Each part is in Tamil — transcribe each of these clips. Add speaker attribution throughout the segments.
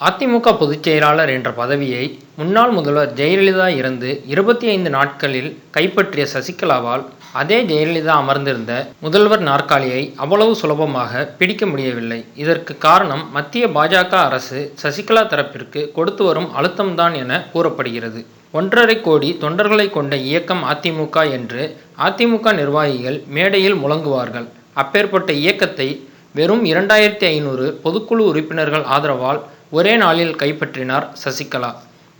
Speaker 1: அதிமுக பொதுச் செயலாளர் என்ற பதவியை முன்னாள் முதல்வர் ஜெயலலிதா இறந்து இருபத்தி ஐந்து நாட்களில் கைப்பற்றிய சசிகலாவால் அதே ஜெயலலிதா அமர்ந்திருந்த முதல்வர் நாற்காலியை அவ்வளவு சுலபமாக பிடிக்க முடியவில்லை. இதற்கு காரணம் மத்திய பாஜக அரசு சசிகலா தரப்பிற்கு கொடுத்து வரும் அழுத்தம்தான் என கூறப்படுகிறது. ஒன்றரை கோடி தொண்டர்களை கொண்ட இயக்கம் அதிமுக என்று அதிமுக நிர்வாகிகள் மேடையில் முழங்குவார்கள். அப்பேற்பட்ட இயக்கத்தை வெறும் இரண்டாயிரத்தி ஐநூறு பொதுக்குழு உறுப்பினர்கள் ஆதரவால் ஒரே நாளில் கைப்பற்றினார் சசிகலா.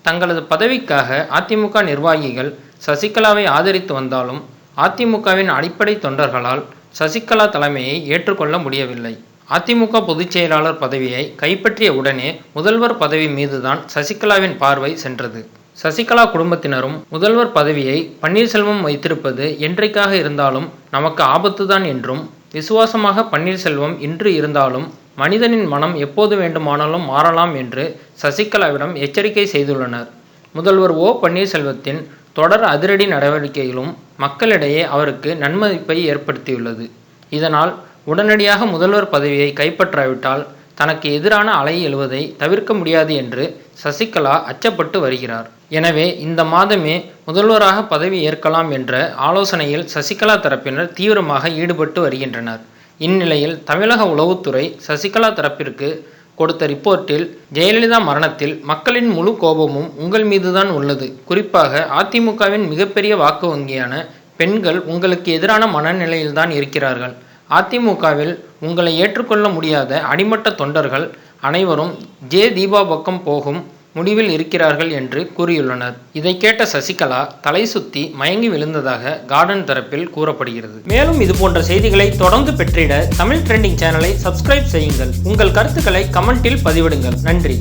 Speaker 1: தங்களது பதவிக்காக அதிமுக நிர்வாகிகள் சசிகலாவை ஆதரித்து வந்தாலும் அதிமுகவின் அடிப்படை தொண்டர்களால் சசிகலா தலைமையை ஏற்றுக்கொள்ள முடியவில்லை. அதிமுக பொதுச் செயலாளர் பதவியை கைப்பற்றிய உடனே முதல்வர் பதவி மீதுதான் சசிகலாவின் பார்வை சென்றது. சசிகலா குடும்பத்தினரும் முதல்வர் பதவியை பன்னீர்செல்வம் வைத்திருப்பது என்றைக்காக இருந்தாலும் நமக்கு ஆபத்துதான் என்றும் விசுவாசமாக பன்னீர்செல்வம் இன்று இருந்தாலும் மனிதனின் மனம் எப்போது வேண்டுமானாலும் மாறலாம் என்று சசிகலாவிடம் எச்சரிக்கை செய்துள்ளனர். முதல்வர் ஓ. பன்னீர்செல்வத்தின் தொடர் அதிரடி நடவடிக்கைகளும் மக்களிடையே அவருக்கு நன்மதிப்பை ஏற்படுத்தியுள்ளது. இதனால் உடனடியாக முதல்வர் பதவியை கைப்பற்றாவிட்டால் தனக்கு எதிரான அலை எழுவதை தவிர்க்க முடியாது என்று சசிகலா அச்சப்பட்டு வருகிறார். எனவே இந்த மாதமே முதல்வராக பதவி ஏற்கலாம் என்ற ஆலோசனையில் சசிகலா தரப்பினர் தீவிரமாக ஈடுபட்டு வருகின்றனர். இந்நிலையில் தமிழக உளவுத்துறை சசிகலா தரப்பிற்கு கொடுத்த ரிப்போர்ட்டில் ஜெயலலிதா மரணத்தில் மக்களின் முழு கோபமும் உங்கள் மீதுதான் உள்ளது. குறிப்பாக அதிமுகவின் மிகப்பெரிய வாக்கு வங்கியான பெண்கள் உங்களுக்கு எதிரான மனநிலையில்தான் இருக்கிறார்கள். அதிமுகவில் உங்களை ஏற்றுக்கொள்ள முடியாத அடிமட்ட தொண்டர்கள் அனைவரும் ஜே தீபா பக்கம் போகும் முடிவில் இருக்கிறார்கள் என்று கூறியுள்ளனர். இதை கேட்ட சசிகலா தலை சுத்தி மயங்கி விழுந்ததாக கார்டன் தரப்பில் கூறப்படுகிறது. மேலும் இது போன்ற செய்திகளை தொடர்ந்து பெற்றிட தமிழ் ட்ரெண்டிங் சேனலை சப்ஸ்கிரைப் செய்யுங்கள். உங்கள் கருத்துக்களை கமெண்டில் பதிவிடுங்கள். நன்றி.